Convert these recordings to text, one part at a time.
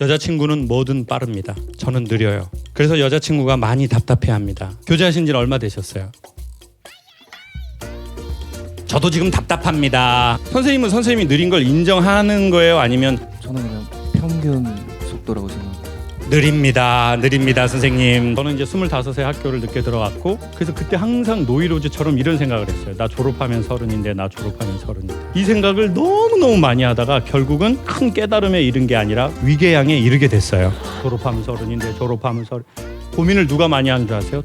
여자친구는 뭐든 빠릅니다. 저는 느려요. 그래서 여자친구가 많이 답답해 합니다. 교제하신 지는 얼마 되셨어요? 저도 지금 답답합니다. 선생님은 선생님이 느린 걸 인정하는 거예요? 아니면 저는 그냥 평균 속도라고 생각합니다. 느립니다. 느립니다, 선생님. 저는 이제 25세 학교를 늦게 들어갔고 그래서 그때 항상 노이로즈처럼 이런 생각을 했어요. 나 졸업하면 서른인데 나 졸업하면 서른인데. 이 생각을 너무너무 많이 하다가 결국은 큰 깨달음에 이른 게 아니라 위궤양에 이르게 됐어요. 졸업하면 서른인데 졸업하면 서른. 고민을 누가 많이 하는 줄 아세요?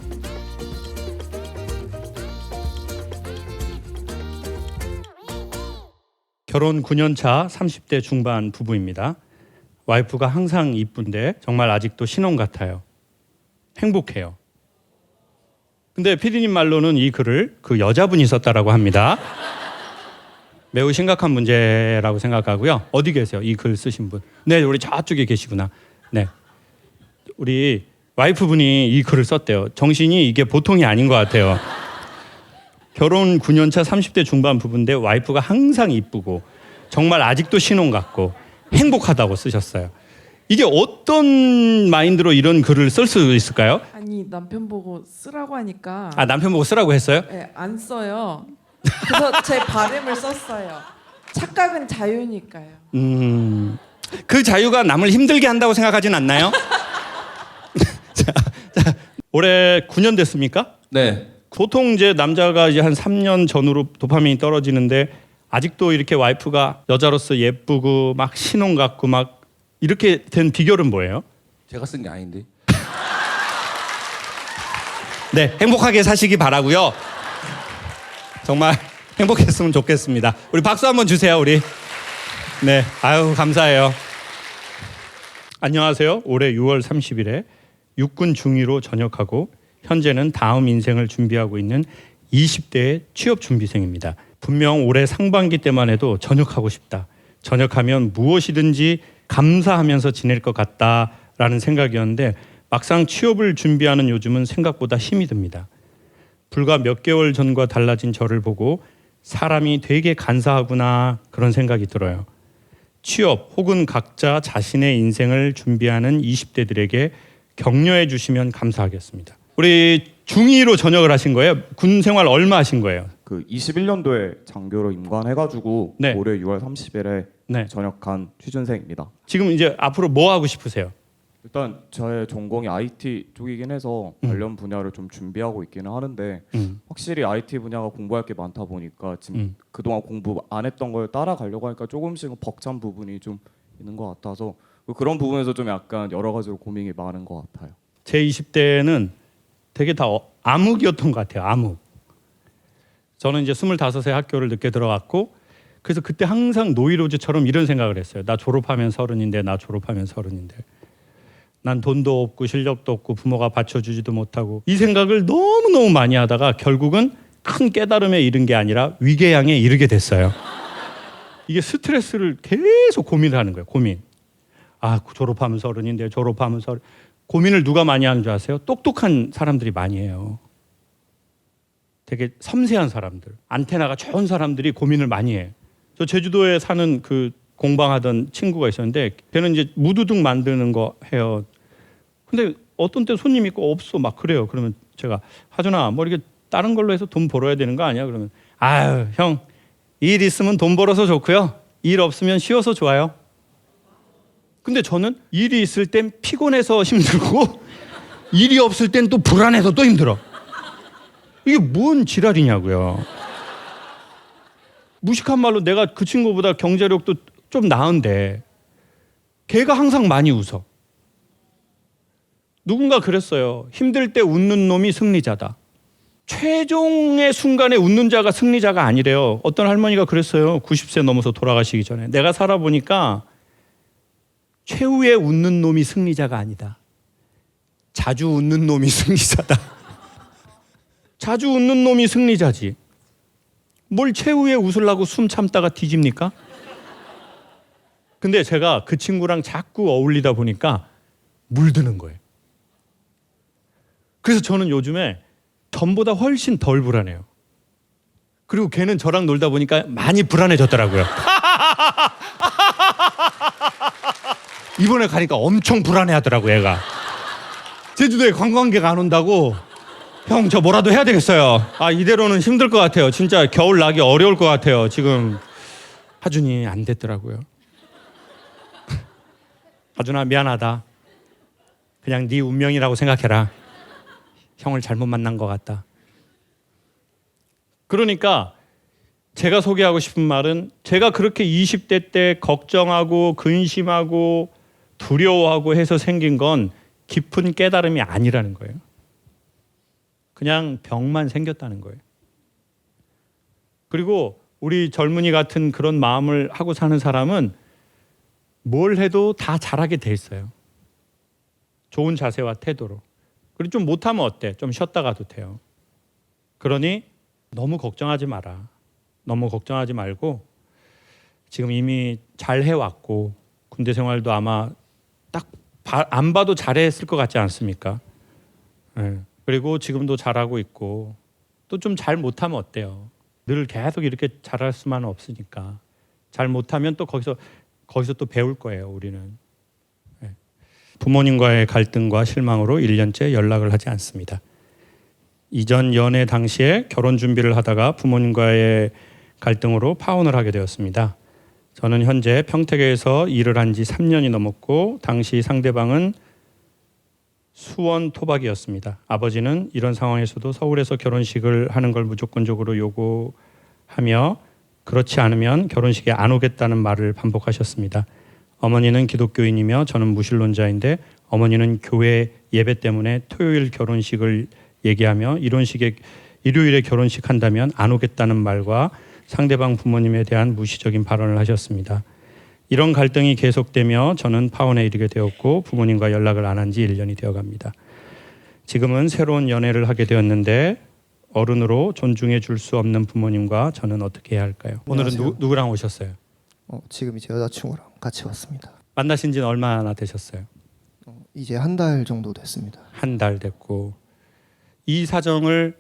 결혼 9년 차 30대 중반 부부입니다. 와이프가 항상 이쁜데 정말 아직도 신혼 같아요. 행복해요. 근데 피디님 말로는 이 글을 그 여자분이 썼다라고 합니다. 매우 심각한 문제라고 생각하고요. 어디 계세요? 이 글 쓰신 분. 네, 우리 저쪽에 계시구나. 네. 우리 와이프분이 이 글을 썼대요. 정신이 이게 보통이 아닌 것 같아요. 결혼 9년 차 30대 중반 부부인데 와이프가 항상 이쁘고 정말 아직도 신혼 같고 행복하다고 쓰셨어요. 이게 어떤 마인드로 이런 글을 쓸 수 있을까요? 아니 남편 보고 쓰라고 하니까 아 남편 보고 쓰라고 했어요? 예, 안 써요. 그래서 제 바램을 썼어요. 착각은 자유니까요. 음, 그 자유가 남을 힘들게 한다고 생각하진 않나요? 자, 자, 올해 9년 됐습니까? 네. 보통 이제 남자가 이제 한 3년 전후로 도파민이 떨어지는데 아직도 이렇게 와이프가 여자로서 예쁘고 막 신혼 같고 막 이렇게 된 비결은 뭐예요? 제가 쓴 게 아닌데. 네, 행복하게 사시기 바라고요. 정말 행복했으면 좋겠습니다. 우리 박수 한번 주세요, 우리. 네, 아유 감사해요. 안녕하세요. 올해 6월 30일에 육군 중위로 전역하고 현재는 다음 인생을 준비하고 있는 20대의 취업 준비생입니다. 분명 올해 상반기 때만 해도 전역하고 싶다. 전역하면 무엇이든지 감사하면서 지낼 것 같다라는 생각이었는데 막상 취업을 준비하는 요즘은 생각보다 힘이 듭니다. 불과 몇 개월 전과 달라진 저를 보고 사람이 되게 간사하구나 그런 생각이 들어요. 취업 혹은 각자 자신의 인생을 준비하는 20대들에게 격려해 주시면 감사하겠습니다. 우리 중2로 전역을 하신 거예요? 군 생활 얼마 하신 거예요? 그 21년도에 장교로 임관해가지고 네. 올해 6월 30일에 네. 전역한 취준생입니다. 지금 이제 앞으로 뭐 하고 싶으세요? 일단 저의 전공이 IT 쪽이긴 해서 음. 관련 분야를 좀 준비하고 있기는 하는데 음. 확실히 IT 분야가 공부할 게 많다 보니까 지금 음. 그동안 공부 안 했던 걸 따라가려고 하니까 조금씩은 벅찬 부분이 좀 있는 것 같아서 그런 부분에서 좀 약간 여러 가지로 고민이 많은 것 같아요. 제 20대는 되게 다 어- 암흑이었던 것 같아요. 암흑. 저는 이제 25세 학교를 늦게 들어갔고 그래서 그때 항상 노이로즈처럼 이런 생각을 했어요. 나 졸업하면 서른인데 나 졸업하면 서른인데 난 돈도 없고 실력도 없고 부모가 받쳐주지도 못하고 이 생각을 너무너무 많이 하다가 결국은 큰 깨달음에 이른 게 아니라 위궤양에 이르게 됐어요. 이게 스트레스를 계속 고민을 하는 거예요. 고민. 아 졸업하면 서른인데 졸업하면 서른 고민을 누가 많이 하는 줄 아세요? 똑똑한 사람들이 많이 해요. 되게 섬세한 사람들, 안테나가 좋은 사람들이 고민을 많이 해. 저 제주도에 사는 그 공방하던 친구가 있었는데 걔는 이제 무드등 만드는 거 해요. 근데 어떤 때 손님 있고 없어 막 그래요. 그러면 제가 하준아 뭐 이렇게 다른 걸로 해서 돈 벌어야 되는 거 아니야? 그러면 아유 형 일 있으면 돈 벌어서 좋고요. 일 없으면 쉬어서 좋아요. 근데 저는 일이 있을 땐 피곤해서 힘들고 일이 없을 땐 또 불안해서 또 힘들어. 이게 뭔 지랄이냐고요. 무식한 말로 내가 그 친구보다 경제력도 좀 나은데 걔가 항상 많이 웃어. 누군가 그랬어요. 힘들 때 웃는 놈이 승리자다. 최종의 순간에 웃는 자가 승리자가 아니래요. 어떤 할머니가 그랬어요. 90세 넘어서 돌아가시기 전에. 내가 살아보니까 최후에 웃는 놈이 승리자가 아니다. 자주 웃는 놈이 승리자다. 자주 웃는 놈이 승리자지. 뭘 최후에 웃으려고 숨 참다가 뒤집니까? 근데 제가 그 친구랑 자꾸 어울리다 보니까 물드는 거예요. 그래서 저는 요즘에 전보다 훨씬 덜 불안해요. 그리고 걔는 저랑 놀다 보니까 많이 불안해졌더라고요. 이번에 가니까 엄청 불안해하더라고 얘가. 제주도에 관광객 안 온다고. 형 저 뭐라도 해야 되겠어요. 아 이대로는 힘들 것 같아요. 진짜 겨울 나기 어려울 것 같아요. 지금 하준이 안 됐더라고요. 하준아 미안하다. 그냥 네 운명이라고 생각해라. 형을 잘못 만난 것 같다. 그러니까 제가 소개하고 싶은 말은 제가 그렇게 20대 때 걱정하고 근심하고 두려워하고 해서 생긴 건 깊은 깨달음이 아니라는 거예요. 그냥 병만 생겼다는 거예요. 그리고 우리 젊은이 같은 그런 마음을 하고 사는 사람은 뭘 해도 다 잘하게 돼 있어요. 좋은 자세와 태도로. 그리고 좀 못하면 어때? 좀 쉬었다 가도 돼요. 그러니 너무 걱정하지 마라. 너무 걱정하지 말고 지금 이미 잘 해왔고 군대 생활도 아마 딱 안 봐도 잘했을 것 같지 않습니까? 예. 그리고 지금도 잘하고 있고 또 좀 잘 못하면 어때요? 늘 계속 이렇게 잘할 수만은 없으니까 잘 못하면 또 거기서 거기서 또 배울 거예요. 우리는 예. 부모님과의 갈등과 실망으로 1년째 연락을 하지 않습니다. 이전 연애 당시에 결혼 준비를 하다가 부모님과의 갈등으로 파혼을 하게 되었습니다. 저는 현재 평택에서 일을 한 지 3년이 넘었고 당시 상대방은 수원 토박이었습니다. 아버지는 이런 상황에서도 서울에서 결혼식을 하는 걸 무조건적으로 요구하며 그렇지 않으면 결혼식에 안 오겠다는 말을 반복하셨습니다. 어머니는 기독교인이며 저는 무신론자인데 어머니는 교회 예배 때문에 토요일 결혼식을 얘기하며 이런 식의 일요일에 결혼식 한다면 안 오겠다는 말과 상대방 부모님에 대한 무시적인 발언을 하셨습니다. 이런 갈등이 계속되며 저는 파혼에 이르게 되었고 부모님과 연락을 안 한 지 1년이 되어 갑니다. 지금은 새로운 연애를 하게 되었는데 어른으로 존중해 줄 수 없는 부모님과 저는 어떻게 해야 할까요? 오늘은 누, 안녕하세요. 누 구랑 오셨어요? 어, 지금 이제 여자친구랑 같이 왔습니다. 만나신 지는 얼마나 되셨어요? 어, 이제 한 달 정도 됐습니다. 한 달 됐고 이 사정을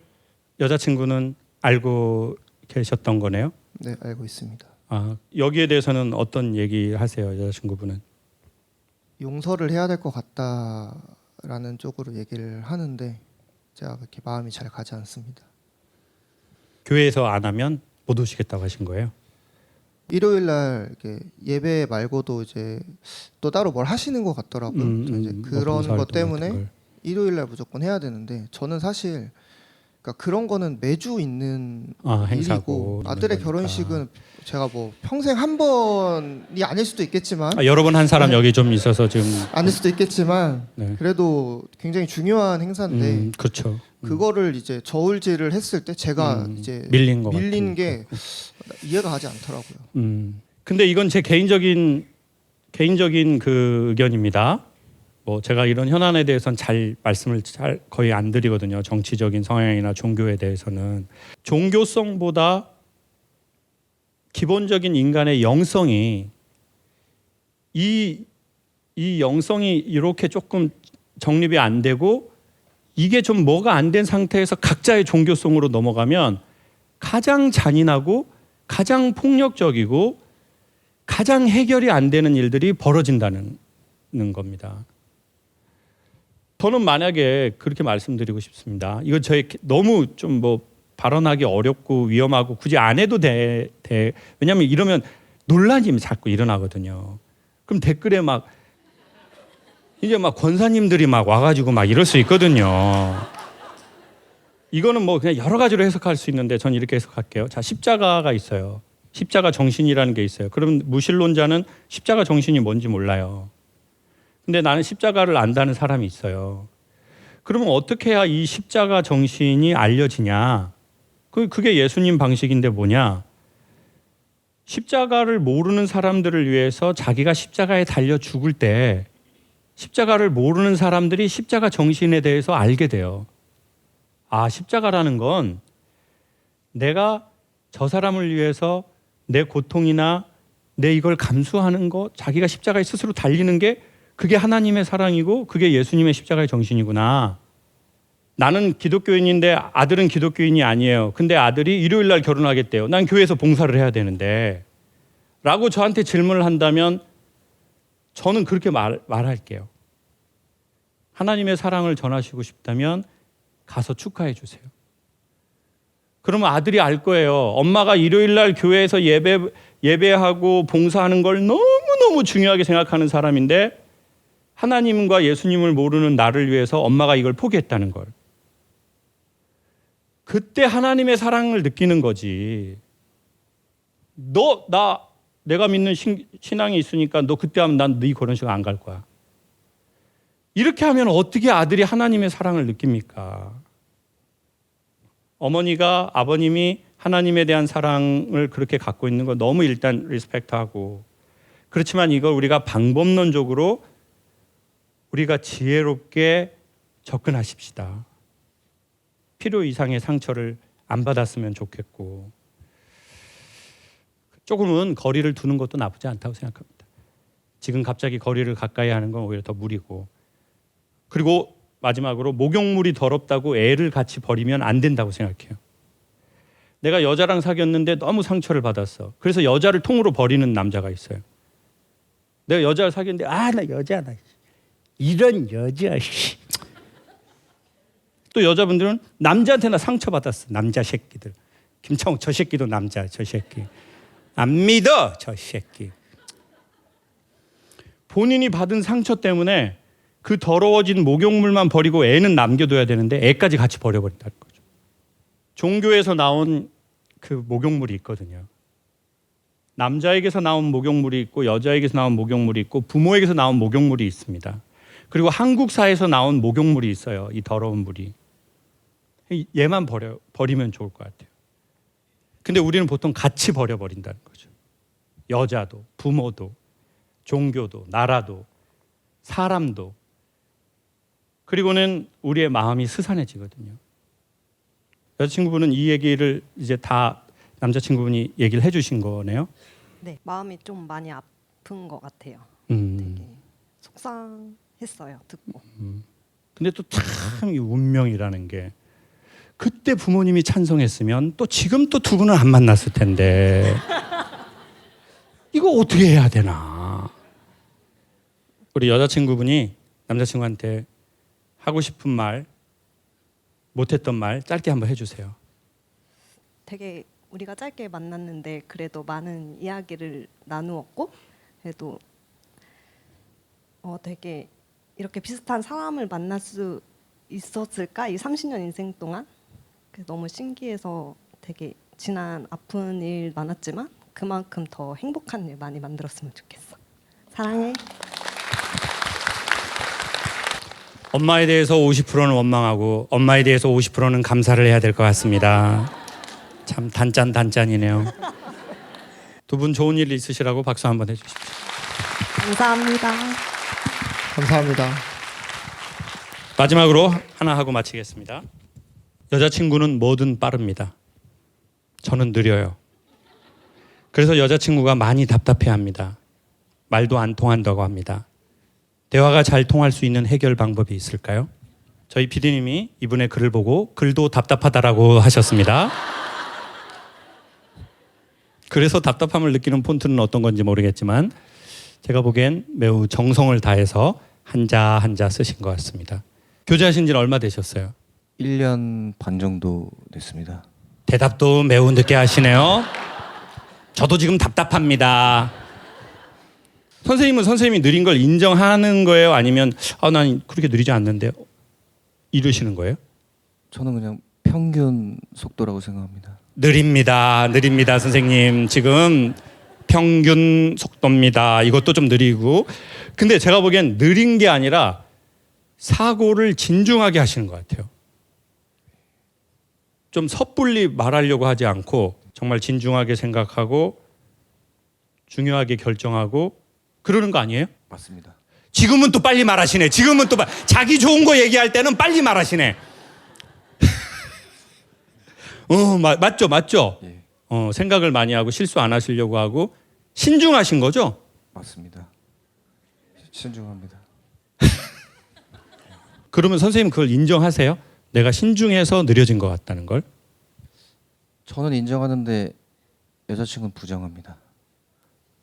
여자친구는 알고 계셨던 거네요. 네, 알고 있습니다. 아, 여기에 대해서는 어떤 얘기 하세요, 여자친구분은? 용서를 해야 될 것 같다라는 쪽으로 얘기를 하는데 제가 그렇게 마음이 잘 가지 않습니다. 교회에서 안 하면 못 오시겠다고 하신 거예요? 일요일 날 이렇게 예배 말고도 이제 또 따로 뭘 하시는 것 같더라고요. 음, 저 이제 음, 뭐 그런 봉사활동 것 때문에 걸. 일요일 날 무조건 해야 되는데 저는 사실 그러니까 그런 거는 매주 있는 아, 행사고 일이고 아들의 거니까. 결혼식은 제가 뭐 평생 한 번이 아닐 수도 있겠지만 아, 여러 번 한 사람 네. 여기 좀 있어서 지금 아닐 수도 있겠지만 네. 그래도 굉장히 중요한 행사인데 음, 그렇죠. 그거를 이제 저울질을 했을 때 제가 음, 이제 밀린 거 밀린 같으니까. 게 이해가 가지 않더라고요. 음. 근데 이건 제 개인적인 개인적인 그 의견입니다. 뭐 제가 이런 현안에 대해서는 잘 말씀을 잘 거의 안 드리거든요. 정치적인 성향이나 종교에 대해서는 종교성보다 기본적인 인간의 영성이 이, 이 영성이 이렇게 조금 정립이 안 되고 이게 좀 뭐가 안 된 상태에서 각자의 종교성으로 넘어가면 가장 잔인하고 가장 폭력적이고 가장 해결이 안 되는 일들이 벌어진다는 겁니다. 저는 만약에 그렇게 말씀드리고 싶습니다. 이거 저희 너무 좀 뭐 발언하기 어렵고 위험하고 굳이 안 해도 돼. 돼. 왜냐하면 이러면 논란이 자꾸 일어나거든요. 그럼 댓글에 막 이제 막 권사님들이 막 와가지고 막 이럴 수 있거든요. 이거는 뭐 그냥 여러 가지로 해석할 수 있는데 전 이렇게 해석할게요. 자 십자가가 있어요. 십자가 정신이라는 게 있어요. 그럼 무신론자는 십자가 정신이 뭔지 몰라요. 근데 나는 십자가를 안다는 사람이 있어요. 그러면 어떻게 해야 이 십자가 정신이 알려지냐? 그 그게 예수님 방식인데 뭐냐? 십자가를 모르는 사람들을 위해서 자기가 십자가에 달려 죽을 때 십자가를 모르는 사람들이 십자가 정신에 대해서 알게 돼요. 아, 십자가라는 건 내가 저 사람을 위해서 내 고통이나 내 이걸 감수하는 거, 자기가 십자가에 스스로 달리는 게 그게 하나님의 사랑이고 그게 예수님의 십자가의 정신이구나. 나는 기독교인인데 아들은 기독교인이 아니에요. 근데 아들이 일요일 날 결혼하겠대요. 난 교회에서 봉사를 해야 되는데. 라고 저한테 질문을 한다면 저는 그렇게 말, 말할게요. 하나님의 사랑을 전하시고 싶다면 가서 축하해 주세요. 그러면 아들이 알 거예요. 엄마가 일요일 날 교회에서 예배 예배하고 봉사하는 걸 너무너무 중요하게 생각하는 사람인데 하나님과 예수님을 모르는 나를 위해서 엄마가 이걸 포기했다는 걸. 그때 하나님의 사랑을 느끼는 거지. 너 나 내가 믿는 신, 신앙이 있으니까 너 그때 하면 난 네 결혼식 안 갈 거야. 이렇게 하면 어떻게 아들이 하나님의 사랑을 느낍니까? 어머니가 아버님이 하나님에 대한 사랑을 그렇게 갖고 있는 거 너무 일단 리스펙트하고 그렇지만 이걸 우리가 방법론적으로 우리가 지혜롭게 접근하십시다. 필요 이상의 상처를 안 받았으면 좋겠고 조금은 거리를 두는 것도 나쁘지 않다고 생각합니다. 지금 갑자기 거리를 가까이 하는 건 오히려 더 무리고 그리고 마지막으로 목욕물이 더럽다고 애를 같이 버리면 안 된다고 생각해요. 내가 여자랑 사귀었는데 너무 상처를 받았어. 그래서 여자를 통으로 버리는 남자가 있어요. 내가 여자를 사귀었는데 아 나 여자다. 이런 여자. 씨. 또 여자분들은 남자한테 나 상처 받았어. 남자 새끼들. 김창욱 저 새끼도 남자 저 새끼. 안 믿어 저 새끼. 본인이 받은 상처 때문에 그 더러워진 목욕물만 버리고 애는 남겨둬야 되는데 애까지 같이 버려버린다는 거죠. 종교에서 나온 그 목욕물이 있거든요. 남자에게서 나온 목욕물이 있고 여자에게서 나온 목욕물이 있고 부모에게서 나온 목욕물이 있습니다. 그리고 한국사에서 나온 목욕물이 있어요. 이 더러운 물이. 얘만 버려 버리면 좋을 것 같아요. 근데 우리는 보통 같이 버려 버린다는 거죠. 여자도, 부모도, 종교도, 나라도, 사람도. 그리고는 우리의 마음이 스산해지거든요. 여자친구분은 이 얘기를 이제 다 남자친구분이 얘기를 해주신 거네요. 네, 마음이 좀 많이 아픈 것 같아요. 음. 되게 속상 했어요 듣고. 근데 또 참 이 운명이라는 게 그때 부모님이 찬성했으면 또 지금 또 두 분은 안 만났을 텐데 이거 어떻게 해야 되나? 우리 여자친구분이 남자친구한테 하고 싶은 말 못했던 말 짧게 한번 해주세요. 되게 우리가 짧게 만났는데 그래도 많은 이야기를 나누었고 그래도 어 되게 이렇게 비슷한 사람을 만날 수 있었을까 이 30년 인생 동안 너무 신기해서 되게 지난 아픈 일 많았지만 그만큼 더 행복한 일 많이 만들었으면 좋겠어. 사랑해. 엄마에 대해서 50%는 원망하고 엄마에 대해서 50%는 감사를 해야 될 것 같습니다. 참 단짠 단짠이네요. 두 분 좋은 일 있으시라고 박수 한번 해주십시오. 감사합니다. 감사합니다. 마지막으로 하나 하고 마치겠습니다. 여자친구는 뭐든 빠릅니다. 저는 느려요. 그래서 여자친구가 많이 답답해 합니다. 말도 안 통한다고 합니다. 대화가 잘 통할 수 있는 해결 방법이 있을까요? 저희 PD님이 이분의 글을 보고 글도 답답하다라고 하셨습니다. 그래서 답답함을 느끼는 폰트는 어떤 건지 모르겠지만 제가 보기엔 매우 정성을 다해서 한자 한자 쓰신 것 같습니다. 교제하신 지는 얼마 되셨어요? 1년 반 정도 됐습니다. 대답도 매우 늦게 하시네요. 저도 지금 답답합니다. 선생님은 선생님이 느린 걸 인정하는 거예요? 아니면 아, 난 그렇게 느리지 않는데 이러시는 거예요? 저는 그냥 평균 속도라고 생각합니다. 느립니다. 느립니다, 선생님. 지금 평균 속도입니다. 이것도 좀 느리고. 근데 제가 보기엔 느린 게 아니라 사고를 진중하게 하시는 것 같아요. 좀 섣불리 말하려고 하지 않고 정말 진중하게 생각하고 중요하게 결정하고 그러는 거 아니에요? 맞습니다. 지금은 또 빨리 말하시네. 지금은 또 말- 자기 좋은 거 얘기할 때는 빨리 말하시네. 어, 마- 맞죠, 맞죠. 예, 어, 생각을 많이 하고 실수 안 하시려고 하고 신중하신 거죠? 맞습니다. 신중합니다. 그러면 선생님 그걸 인정하세요? 내가 신중해서 느려진 것 같다는 걸? 저는 인정하는데 여자친구는 부정합니다.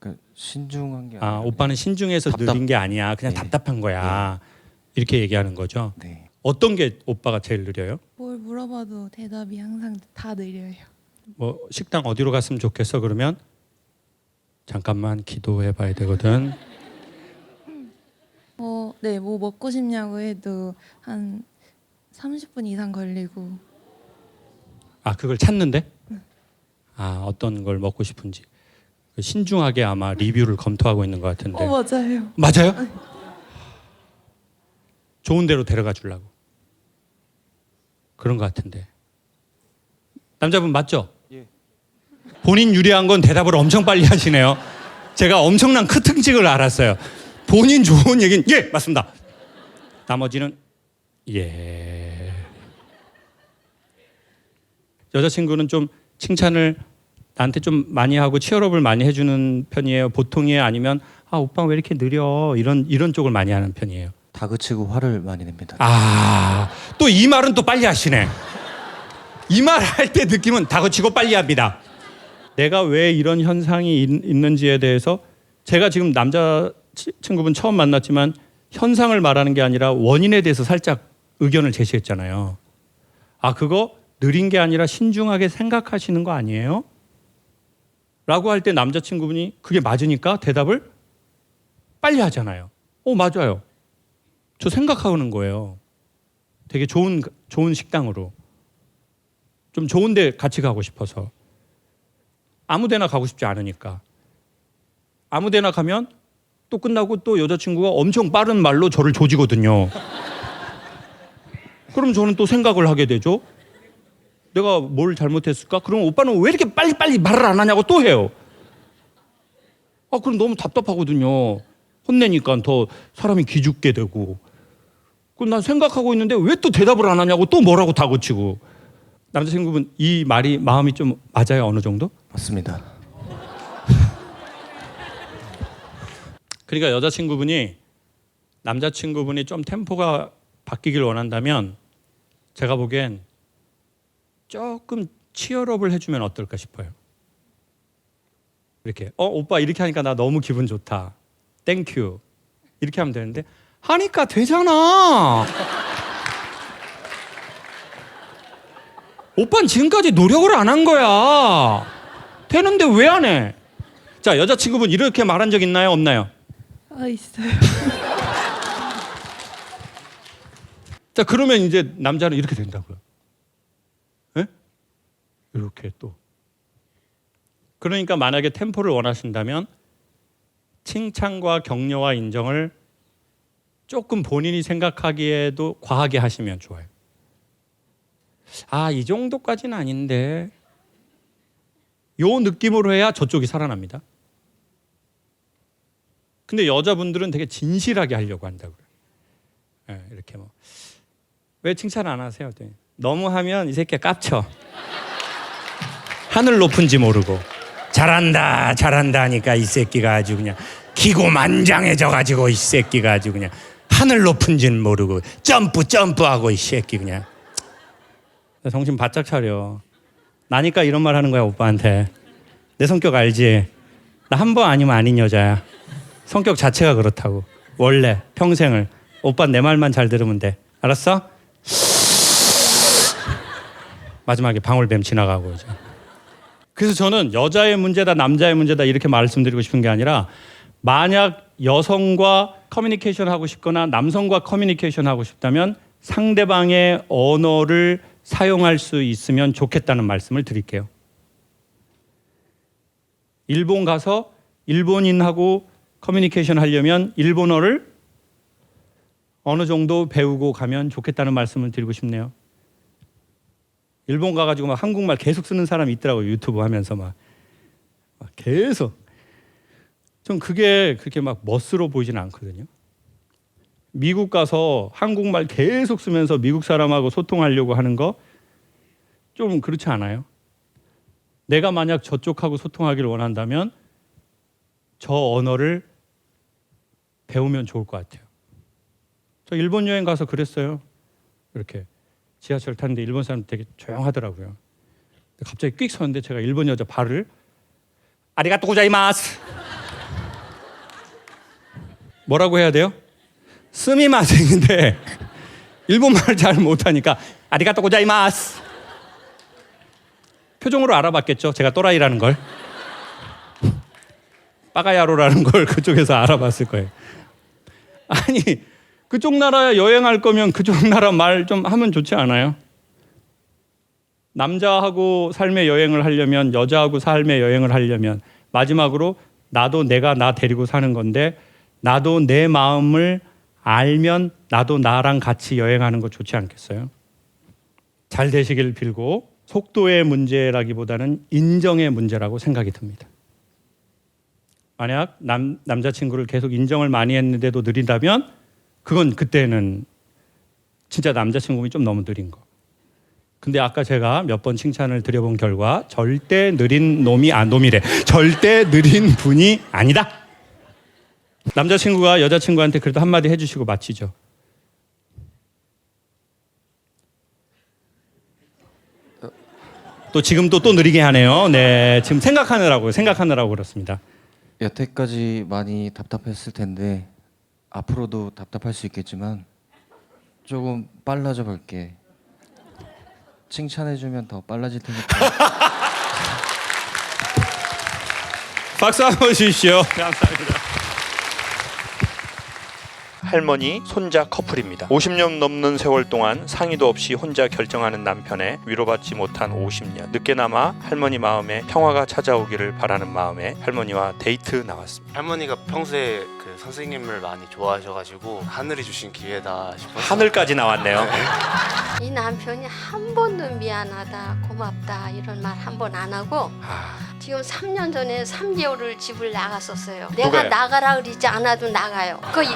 그러니까 신중한 게아 아니라 오빠는 신중해서 답답- 느린 게 아니야. 그냥 예. 답답한 거야. 이렇게 얘기하는 거죠. 네. 어떤 게 오빠가 제일 느려요? 뭘 물어봐도 대답이 항상 다 느려요. 뭐 식당 어디로 갔으면 좋겠어 그러면 잠깐만 기도해 봐야 되거든. 어, 네, 뭐 먹고 싶냐고 해도 한 30분 이상 걸리고 아 그걸 찾는데? 아 어떤 걸 먹고 싶은지 그 신중하게 아마 리뷰를 검토하고 있는 것 같은데. 어, 맞아요. 맞아요? 좋은 데로 데려가 주려고 그런 것 같은데 남자분 맞죠? 예. 본인 유리한 건 대답을 엄청 빨리 하시네요. 제가 엄청난 크 특징을 알았어요. 본인 좋은 얘기는 예 맞습니다. 나머지는 예. 여자친구는 좀 칭찬을 나한테 좀 많이 하고 치열업을 많이 해주는 편이에요. 보통이에요. 아니면 아 오빠 왜 이렇게 느려 이런 이런 쪽을 많이 하는 편이에요. 다그치고 화를 많이 냅니다. 아, 또 이 말은 또 빨리 하시네. 이 말 할 때 느낌은 다그치고 빨리 합니다. 내가 왜 이런 현상이 있, 있는지에 대해서 제가 지금 남자 치- 친구분 처음 만났지만 현상을 말하는 게 아니라 원인에 대해서 살짝 의견을 제시했잖아요. 아, 그거 느린 게 아니라 신중하게 생각하시는 거 아니에요? 라고 할 때 남자친구분이 그게 맞으니까 대답을 빨리 하잖아요. 어, 맞아요. 저 생각하는 거예요. 되게 좋은 좋은 식당으로 좀 좋은데 같이 가고 싶어서 아무데나 가고 싶지 않으니까 아무데나 가면 또 끝나고 또 여자친구가 엄청 빠른 말로 저를 조지거든요. 그럼 저는 또 생각을 하게 되죠. 내가 뭘 잘못했을까? 그럼 오빠는 왜 이렇게 빨리빨리 말을 안 하냐고 또 해요. 아, 그럼 너무 답답하거든요. 혼내니까 더 사람이 기죽게 되고. 그럼 난 생각하고 있는데 왜 또 대답을 안 하냐고 또 뭐라고 다그치고. 남자친구분 이 말이 마음이 좀 맞아요 어느 정도? 맞습니다. 그러니까 여자친구분이 남자친구분이 좀 템포가 바뀌길 원한다면 제가 보기엔 조금 치열업을 해주면 어떨까 싶어요. 이렇게 어 오빠 이렇게 하니까 나 너무 기분 좋다. 땡큐 이렇게 하면 되는데 하니까 되잖아. 오빠는 지금까지 노력을 안 한 거야. 되는데 왜 안 해? 자 여자친구분 이렇게 말한 적 있나요 없나요? 아, 있어요. 자 그러면 이제 남자는 이렇게 된다고요. 예? 이렇게 또. 그러니까 만약에 템포를 원하신다면 칭찬과 격려와 인정을 조금 본인이 생각하기에도 과하게 하시면 좋아요. 아, 이 정도까지는 아닌데. 요 느낌으로 해야 저쪽이 살아납니다. 근데 여자분들은 되게 진실하게 하려고 한다고요. 예, 이렇게 뭐. 왜 칭찬 안 하세요? 너무 하면 이 새끼가 깝쳐. 하늘 높은지 모르고 잘한다 잘한다 하니까 이 새끼가 아주 그냥 기고만장해져 가지고 이 새끼가 아주 그냥 하늘 높은지는 모르고 점프 점프하고 이 새끼 그냥 정신 바짝 차려. 나니까 이런 말 하는 거야 오빠한테. 내 성격 알지? 나 한 번 아니면 아닌 여자야. 성격 자체가 그렇다고. 원래 평생을 오빠 내 말만 잘 들으면 돼. 알았어? 마지막에 방울뱀 지나가고 이제. 그래서 저는 여자의 문제다 남자의 문제다 이렇게 말씀드리고 싶은 게 아니라 만약 여성과 커뮤니케이션 하고 싶거나 남성과 커뮤니케이션 하고 싶다면 상대방의 언어를 사용할 수 있으면 좋겠다는 말씀을 드릴게요. 일본 가서 일본인하고 커뮤니케이션 하려면 일본어를 어느 정도 배우고 가면 좋겠다는 말씀을 드리고 싶네요. 일본 가가지고 막 한국말 계속 쓰는 사람이 있더라고요 유튜브 하면서 막, 막 계속 전 그게 그렇게 막 멋스러워 보이지는 않거든요. 미국 가서 한국말 계속 쓰면서 미국 사람하고 소통하려고 하는 거 좀 그렇지 않아요? 내가 만약 저쪽하고 소통하기를 원한다면 저 언어를 배우면 좋을 것 같아요. 저 일본 여행 가서 그랬어요. 이렇게 지하철 탔는데 일본 사람 되게 조용하더라고요. 갑자기 끽 섰는데 제가 일본 여자 발을 아리가또 고자이마스 뭐라고 해야 돼요? 스미마생인데 일본말을 잘 못하니까 아리가또 고자이마스 표정으로 알아봤겠죠. 제가 또라이라는 걸. 빠가야로라는 걸 그쪽에서 알아봤을 거예요. 아니 그쪽 나라 여행할 거면 그쪽 나라 말 좀 하면 좋지 않아요? 남자하고 삶의 여행을 하려면 여자하고 삶의 여행을 하려면 마지막으로 나도 내가 나 데리고 사는 건데 나도 내 마음을 알면 나도 나랑 같이 여행하는 거 좋지 않겠어요? 잘 되시길 빌고 속도의 문제라기보다는 인정의 문제라고 생각이 듭니다. 만약 남, 남자친구를 계속 인정을 많이 했는데도 느린다면 그건 그때는 진짜 남자친구이 좀 너무 느린 거. 근데 아까 제가 몇 번 칭찬을 드려본 결과 절대 느린 놈이 아 놈이래 절대 느린 분이 아니다. 남자친구가 여자친구한테 그래도 한마디 해주시고 마치죠. 또 지금 또또 느리게 하네요. 네, 지금 생각하느라고 생각하느라고 그렇습니다. 여태까지 많이 답답했을 텐데 앞으로도 답답할 수 있겠지만 조금 빨라져 볼게. 칭찬해주면 더 빨라질 테니까. 박수 한번 주십시오. 감사합니다. 할머니, 손자 커플입니다. 50년 넘는 세월 동안 상의도 없이 혼자 결정하는 남편에 위로받지 못한 50년. 늦게나마 할머니 마음에 평화가 찾아오기를 바라는 마음에 할머니와 데이트 나왔습니다. 할머니가 평소에 그 선생님을 많이 좋아하셔가지고 하늘이 주신 기회다 싶어서 하늘까지 나왔네요. 이 남편이 한 번도 미안하다, 고맙다 이런 말 한 번 안 하고 지금 3년 전에 3개월을 집을 나갔었어요. 내가 누가요? 나가라 그러지 않아도 나가요. 그 이-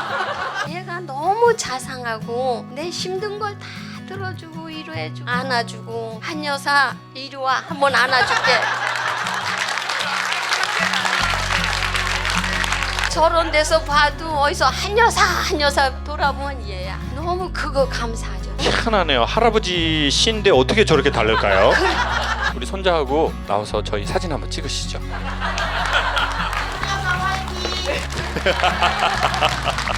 얘가 너무 자상하고 내 힘든 걸 다 들어주고 위로해주고 안아주고 한 여사 이리 와 한번 안아줄게. 저런 데서 봐도 어디서 한 여사 한 여사 돌아보면 얘야. 너무 그거 감사하죠. 희한하네요. 할아버지 씨인데 어떻게 저렇게 다를까요? 우리 손자하고 나와서 저희 사진 한번 찍으시죠.